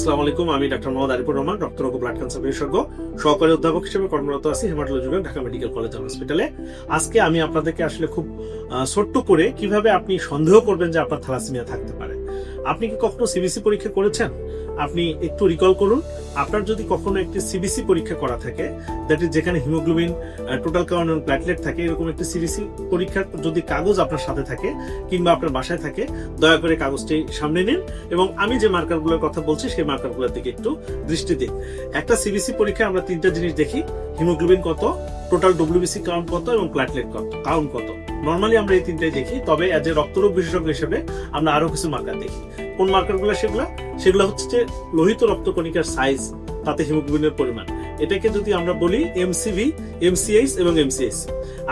আসসালামু আলাইকুম, আমি ডাক্তার মোহাম্মদ আরিফুর রহমান, রক্তরোগ ব্লাড ক্যান্সার বিশেষজ্ঞ, সহকারী অধ্যাপক হিসেবে কর্মরত আছি হেমাটোলজি বিভাগ ঢাকা মেডিকেল কলেজ হসপিটালে আজকে আমি আপনাদেরকে আসলে খুব ছোট্ট করে কীভাবে আপনি সন্দেহ করবেন যে আপনার থ্যালাসেমিয়া থাকতে পারে। আপনি কি কখনো সিবিসি পরীক্ষা করেছেন? আপনি একটু রিকল করুন। আপনার যদি কখনো একটি সিবিসি পরীক্ষা করা থাকে দ্যাট ইজ যেখানে হিমোগ্লোবিন টোটাল কাউন্ট এবং প্ল্যাটলেট থাকে, এরকম একটি সিবিসি পরীক্ষার যদি কাগজ আপনার সাথে থাকে কিংবা আপনার বাসায় থাকে, দয়া করে কাগজটি সামনে নিন এবং আমি যে মার্কারগুলোর কথা বলছি, সেই মার্কারগুলোর দিকে একটু দৃষ্টি দিন। একটা সিবিসি পরীক্ষায় আমরা তিনটা জিনিস দেখি, হিমোগ্লোবিন কত টোটাল ডব্লিউবিসি কাউন্ট কত এবং প্ল্যাটলেট কত? কাউন্ট কত? নর্মালি আমরা এই তিনটাই দেখি, তবে অ্যাজ এ রক্তরোগ বিশেষজ্ঞ হিসেবে আমরা আরও কিছু মার্কার দেখি। কোন মার্কারগুলো সেগুলো? সেগুলো হচ্ছে যে লোহিত রক্তকণিকার সাইজ তাতে হিমোগ্লোবিনের পরিমাণ। এটাকে যদি আমরা বলি এমসিভি এমসিএইচ এবং এমসিএইচ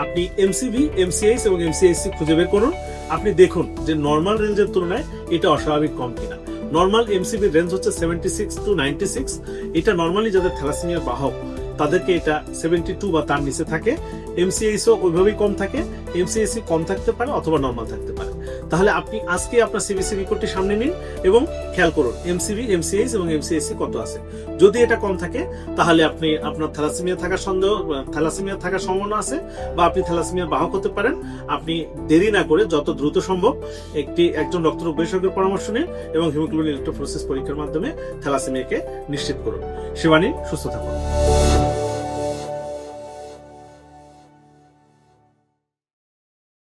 আপনি এমসিভি এমসিএইচ এবং এমসিএইচ খুঁজে বের করুন, আপনি দেখুন যে নর্মাল রেঞ্জের তুলনায় এটা অস্বাভাবিক কম কিনা। নর্মাল এমসিবি রেঞ্জ হচ্ছে seventy six to ninety six এটা নর্মালি যাদের থ্যালাসেমিয়ার বাহক তাদেরকে এটা সেভেন্টি টু বা তার নিচে থাকে। এমসিএইচও ওইভাবেই কম থাকে। এমসিএসি কম থাকতে পারে অথবা নর্মাল থাকতে পারে। তাহলে আপনি আজকে আপনার সিবিসি রিপোর্টটি সামনে নিন এবং খেয়াল করুন এমসিবি এমসিএইচ এবং এমসিএসসি কত আছে। যদি এটা কম থাকে, তাহলে আপনি আপনার থ্যালাসেমিয়া থাকার সন্দেহ, থ্যালাসেমিয়া থাকার সম্ভাবনা আছে বা আপনি থ্যালাসেমিয়ার বাহক হতে পারেন। আপনি দেরি না করে যত দ্রুত সম্ভব একটি, একজন রক্তরোগ বিশেষজ্ঞের পরামর্শ নিন এবং হিমোগ্লোবিন ইলেকট্রোফোরেসিস পরীক্ষার মাধ্যমে থ্যালাসেমিয়াকে নিশ্চিত করুন। শিবানী, সুস্থ থাকুন।